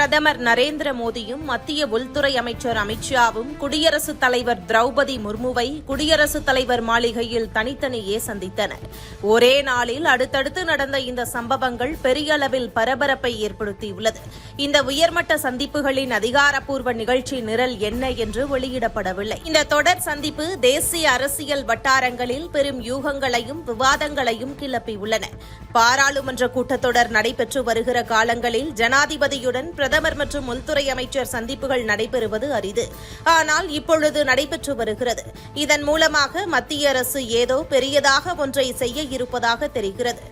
பிரதமர் நரேந்திர மோடியும் மத்திய உள்துறை அமைச்சர் அமித்ஷாவும் குடியரசுத் தலைவர் திரௌபதி முர்முவை குடியரசுத் தலைவர் மாளிகையில் தனித்தனியே சந்தித்தனர். ஒரே நாளில் அடுத்தடுத்து நடந்த இந்த சம்பவங்கள் பெரிய அளவில் பரபரப்பை ஏற்படுத்தியுள்ளது. இந்த உயர்மட்ட சந்திப்புகளின் அதிகாரப்பூர்வ நிகழ்ச்சி நிரல் என்ன என்று வெளியிடப்படவில்லை. இந்த தொடர் சந்திப்பு தேசிய அரசியல் வட்டாரங்களில் பெரும் யூகங்களையும் விவாதங்களையும் கிளப்பியுள்ளன. பாராளுமன்ற கூட்டத்தொடர் நடைபெற்று வருகிற காலங்களில் ஜனாதிபதியுடன் பிரதமர் மற்றும் உள்துறை அமைச்சர் சந்திப்புகள் நடைபெறுவது அரிது. ஆனால் இப்பொழுது நடைபெற்று வருகிறது. இதன் மூலமாக மத்திய அரசு ஏதோ பெரியதாக ஒன்றை செய்ய இருப்பதாக தெரிகிறது.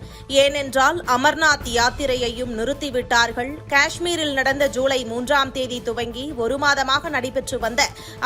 ஏனென்றால் அமர்நாத் யாத்திரையையும் நிறுத்திவிட்டார்கள். காஷ்மீரில் நடந்த ஜூலை மூன்றாம் தேதி துவங்கி ஒரு மாதமாக நடைபெற்று வந்த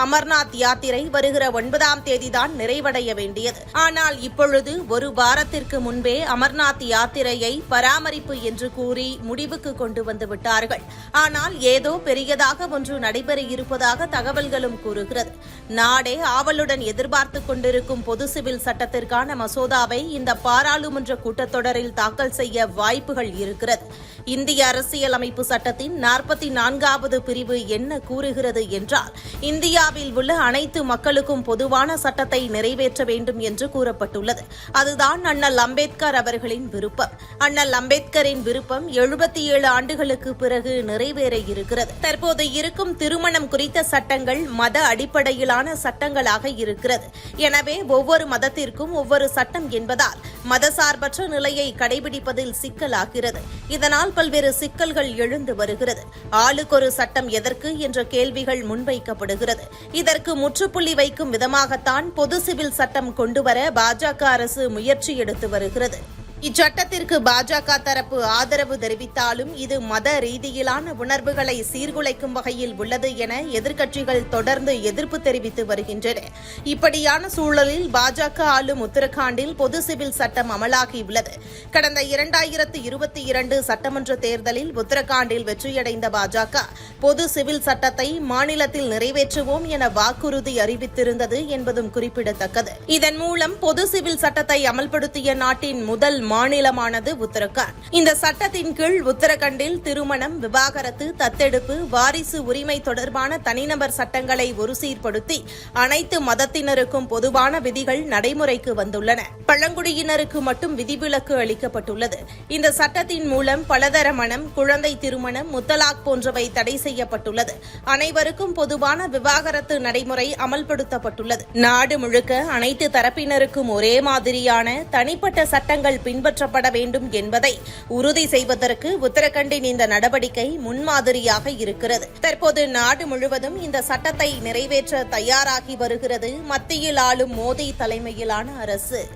அமர்நாத் யாத்திரை வருகிற ஒன்பதாம் தேதிதான் நிறைவடைய வேண்டியது. ஆனால் இப்பொழுது ஒரு வாரத்திற்கு முன்பே அமர்நாத் யாத்திரையை பராமரிப்பு என்று கூறி முடிவுக்கு கொண்டு வந்து விட்டார்கள். ஆனால் ஏதோ பெரியதாக ஒன்று நடைபெற இருப்பதாக தகவல்களும் கூறுகிறது. நாடே ஆவலுடன் எதிர்பார்த்து கொண்டிருக்கும் பொது சிவில் சட்டத்திற்கான மசோதாவை இந்த பாராளுமன்ற கூட்டத்தொடரில் தாக்கல் செய்ய வாய்ப்புகள் இருக்கிறது. இந்திய அரசியலமைப்பு சட்டத்தின் நாற்பத்தி நான்காவது பிரிவு என்ன கூறுகிறது என்றால் இந்தியாவில் உள்ள அனைத்து மக்களுக்கும் பொதுவான சட்டத்தை நிறைவேற்ற வேண்டும் என்று கூறப்பட்டுள்ளது. அதுதான் அண்ணல் அம்பேத்கர் அவர்களின் விருப்பம். அண்ணல் அம்பேத்கரின் விருப்பம் எழுபத்தி ஏழு ஆண்டுகளுக்கு பிறகு நிறைவேற இருக்கிறது. தற்போது இருக்கும் திருமணம் குறித்த சட்டங்கள் மத அடிப்படையிலான சட்டங்களாக இருக்கிறது. எனவே ஒவ்வொரு மதத்திற்கும் ஒவ்வொரு சட்டம் என்பதால் மதசார்பற்ற நிலையை கடைபிடிப்பதில் சிக்கலாகிறது. இதனால் பல்வேறு சிக்கல்கள் எழுந்து வருகிறது. ஆளுக்கொரு சட்டம் எதற்கு என்ற கேள்விகள் முன்வைக்கப்படுகிறது. இதற்கு முற்றுப்புள்ளி வைக்கும் விதமாகத்தான் பொது சிவில் சட்டம் கொண்டுவர பாஜக அரசு முயற்சி எடுத்து வருகிறது. இச்சட்டத்திற்கு பாஜக தரப்பு ஆதரவு தெரிவித்தாலும் இது மத ரீதியிலான உணர்வுகளை சீர்குலைக்கும் வகையில் உள்ளது என எதிர்க்கட்சிகள் தொடர்ந்து எதிர்ப்பு தெரிவித்து வருகின்றன. இப்படியான சூழலில் பாஜக ஆளும் உத்தரகாண்டில் பொது சிவில் சட்டம் அமலாகியுள்ளது கடந்த இரண்டாயிரத்து இருபத்தி இரண்டு சட்டமன்ற தேர்தலில் உத்தரகாண்டில் வெற்றியடைந்த பாஜக பொது சிவில் சட்டத்தை மாநிலத்தில் நிறைவேற்றுவோம் என வாக்குறுதி அறிவித்திருந்தது என்பதும் குறிப்பிடத்தக்கது. இதன் மூலம் பொது சிவில் சட்டத்தை அமல்படுத்திய நாட்டின் முதல் மாநிலமானது உத்தரகாண்ட். இந்த சட்டத்தின் கீழ் உத்தரகண்டில் திருமணம் விவாகரத்து தத்தெடுப்பு வாரிசு உரிமை தொடர்பான தனிநபர் சட்டங்களை ஒரு சீர்படுத்தி அனைத்து மதத்தினருக்கும் பொதுவான விதிகள் நடைமுறைக்கு வந்துள்ளன. பழங்குடியினருக்கு மட்டும் விதிவிலக்கு அளிக்கப்பட்டுள்ளது. இந்த சட்டத்தின் மூலம் பலதர மனம் குழந்தை திருமணம் முத்தலாக் போன்றவை தடை செய்யப்பட்டுள்ளது. அனைவருக்கும் பொதுவான விவாகரத்து நடைமுறை அமல்படுத்தப்பட்டுள்ளது. நாடு முழுக்க அனைத்து தரப்பினருக்கும் ஒரே மாதிரியான தனிப்பட்ட சட்டங்கள் பின் பின்பற்றப்பட வேண்டும் என்பதை உறுதி செய்வதற்கு உத்தரகண்டின் இந்த நடவடிக்கை முன்மாதிரியாக இருக்கிறது. தற்போது நாடு முழுவதும் இந்த சட்டத்தை நிறைவேற்ற தயாராகி வருகிறது. மத்தியில் ஆளும் மோடி தலைமையிலான அரசு.